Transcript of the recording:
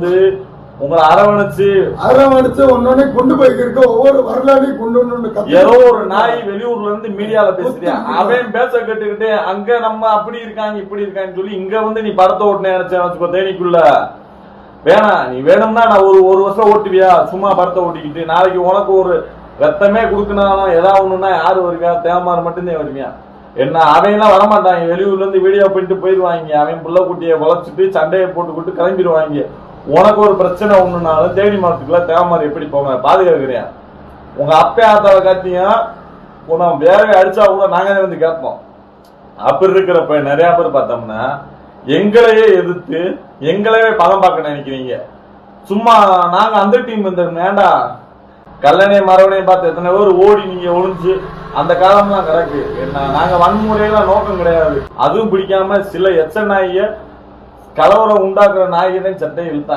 வந்து உங்களை அரவணைச்சு அரவணைச்சு ஒன்னொன்னு கொண்டு போய்க்கிருக்க ஒவ்வொரு வரலாறையும் கொண்டு ஏதோ ஒரு நாய் வெளியூர்ல இருந்து மீடியால பேசுறியா அவன் பேச கேட்டுக்கிட்டு அங்க நம்ம அப்படி இருக்காங்க இப்படி இருக்கான்னு சொல்லி இங்க வந்து நீ படத்தை ஓட்டுனே நினைச்சேன். வச்சுக்கோ தேனிக்குள்ள. வேணாம் நீ வேணும்னா நான் ஒரு ஒரு வருஷம் ஓட்டுவியா? சும்மா படத்தை ஓட்டிக்கிட்டு நாளைக்கு உனக்கு ஒரு ரத்தமே கொடுக்கணும் ஏதாவது ஒண்ணுன்னா யாரு வருவியா? தேமாறு மட்டும்தான் வருவியா? என்ன அவன் எல்லாம் வரமாட்டாங்க வெளியூர்ல இருந்து வீடியோ பண்ணிட்டு போயிருவாங்க அவன் புள்ள குட்டியை வளைச்சிட்டு சண்டையை போட்டுக்கிட்டு கிளம்பிடுவாங்க. உனக்கு ஒரு பிரச்சனை ஒண்ணுனாலும் தேடி மரத்துக்குள்ள தேமாறு எப்படி போங்க பாதுகாக்கிறியா உங்க அப்பா ஆத்தாவை காட்டியும் உன வேற அடிச்சா கூட நாங்க வந்து கேட்போம். அப்படி இருக்கிறப்ப நிறைய பேர் பார்த்தோம்னா எங்களையே எதிர்த்து எங்களையே பதம் பார்க்க நினைக்கிறீங்க. சும்மா நாங்க அந்த டீம் இந்த வேண்டா கல்லணையை மரவனையும் பார்த்து எத்தனை பேர் ஓடி நீங்க ஒளிஞ்சு அந்த காலம் தான் கிடக்கு. என்ன நாங்க வன்முறையெல்லாம் நோக்கம் கிடையாது. அதுவும் பிடிக்காம சில எச்ச நாய்க கலவரம் உண்டாக்குற நாய்களையும் சட்டையை இழுத்தாங்க